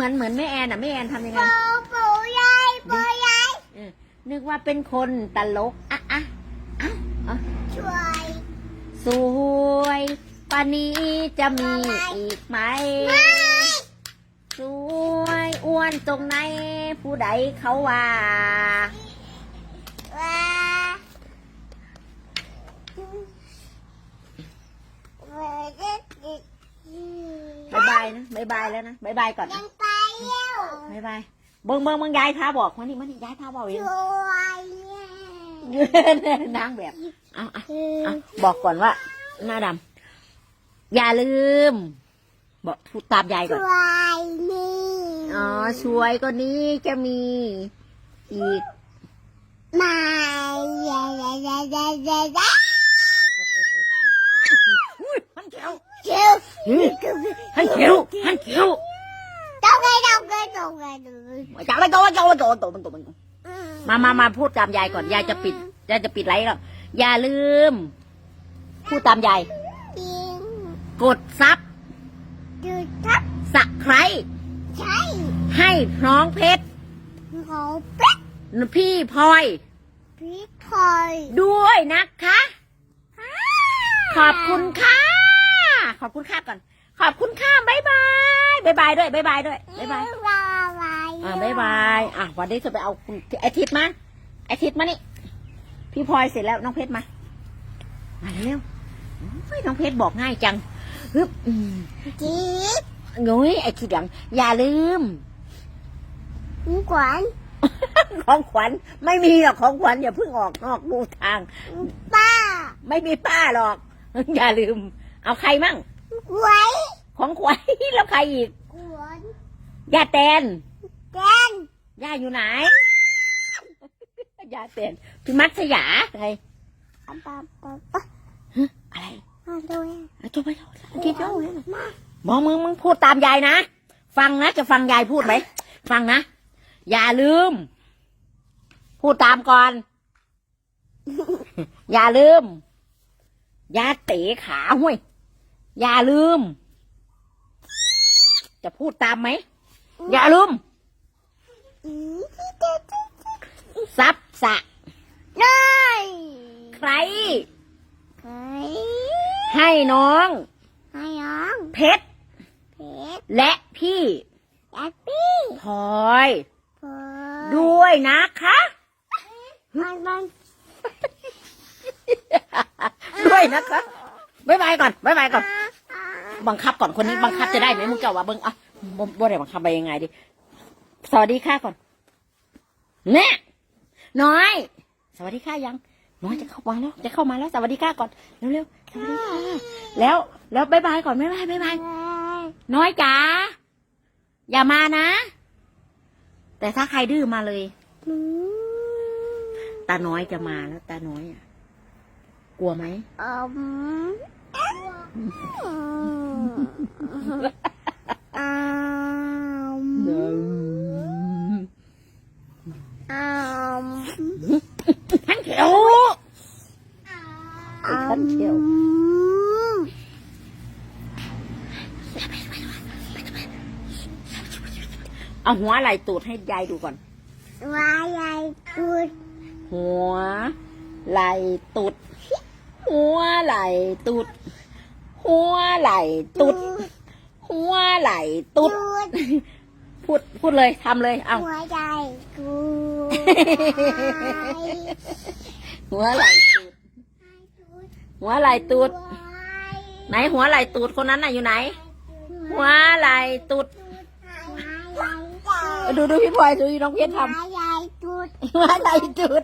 เหมือนเหมือนแม่แอนอะแม่แอนทำยังไงปูปูยายปูยายเออนึกว่าเป็นคนตลกอะอะอะอะช่วยสวยปานนี้จะมีอีกไหม สวยอ้วนตรงไหน ผู้ใดเขาว่าว่าว่าจะติดบายบายนะบายบายแล้วนะบายบายก่อนยันะงไปแล้ว บายบายเบิ้งเบิ้งเบิ้งยายท้าบอกมานี่มานี่ยายท้าบอกเองช่วยเนี่ยนางแบบเอาเอาเอาบอกก่อนว่า หน้าดำอย่าลืม บอกพูดตามยายก่อนช่วยนี่อ๋อช่วยก็นี้จะมี อีกมาเย้เย้เย้เย้เย้เย้อุ้ยมันเขียวเจ้าหันเขียวหันเขียวต้อง ไงต้องไงต้องไงดูจับไปตัวตัวตัวตัวมันตัวมันมามามาพูดตามยายก่อนยายจะปิดยายจะปิดไลฟ์แล้วอย่าลืม พูดตามยายจริงกดซับดูทับสะไครใช่ให้น้องเพชรเขาเป็ดพี่พลอยพี่พลอยด้วยนะคะ ขอบคุณค่ะ ขอบคุณค่ะก่อน ขอบคุณค่ะ บ๊ายบาย บ๊ายบายด้วยบ๊ายบายด้วยบ๊ายบายบายบายอ่าบ๊ายบายอะวันนี้จะไปเอาคุณไอทิศมาไอทิศมานี่พี่พลอยเสร็จแล้วน้องเพชรมามาเร็วโอ้ยน้องเพชรบอกง่ายจังฮึบอืมจี๊ดโอ้ยไอทิศหลังอย่าลืมขวัญของขวัญไม่มีหรอกของขวัญอย่าเพิ่งออกนอกดูทาง ป้า ไม่มีป้าหรอก อย่าลืม เอาใครมั่งไว้ ของขวัญแล้วใครอีกขวัญย่าแตนแกนย่าอยู่ไหนย่าแตนพี่มัตสยาไงป้าป้าป้าอะไรมาด้วยเอาตัวไปเถอะเอาคิดเอาเลยมองมึงมึงพูดตามยายนะ ฟังนะจะฟังยายพูดไหมฟังนะ อย่าลืม พูดตามก่อน อย่าลืม อย่าเตะขาห้วย อย่าลืม จะพูดตามไหม อย่าลืมอีเด็ดซับสะเลยใคร ใคร ให้น้อง ให้น้อง เพชร เพชร และพี่แอปปี้พลอยพอด้วยนะคะมันมันด้วยนะคะบ๊ายบายก่อนบ๊ายบายก่อน บังคับก่อนคนนี้บังคับจะได้ไหมมึงเจ้าว่าเบิ้งอะบ่บ่ได้บังคับไปยังไงดิสวัสดีค่ะก่อนเนี่ยน้อย สวัสดีค่ะยัง น้อยจะเข้ามาแล้วจะเข้ามาแล้ว สวัสดีค่ะก่อนเร็วๆสวัสดีค่ะแล้วแล้วบ๊ายบายก่อนบ๊ายบายบ๊ายบายน้อยจ๋าอย่ามานะ แต่ถ้าใครดื้อมาเลยอืมตาน้อยจะมาแล้วตาน้อยอะกลัวไหม อืมอืมอืมท่านเขียวไอ้ขันเขียวเอาหัวไหล่ตูดให้ยายดูก่อนวายายกุดหัวไหล่ตูด หัวไหล่ตูด หัวไหล่ตูดหัวไหล่ตูดกุด พูดพูดเลยทำเลย เอาหัวใจกุด หัวไหล่ตูดหัวไหล่ตูดไหนหัวไหล่ตูดคนนั้นน่ะอยู่ไหน หัวไหล่ตูดดูดูพี่พลอยดูน้องเพชรทหัวใจกุดำหัวไหล่ตูด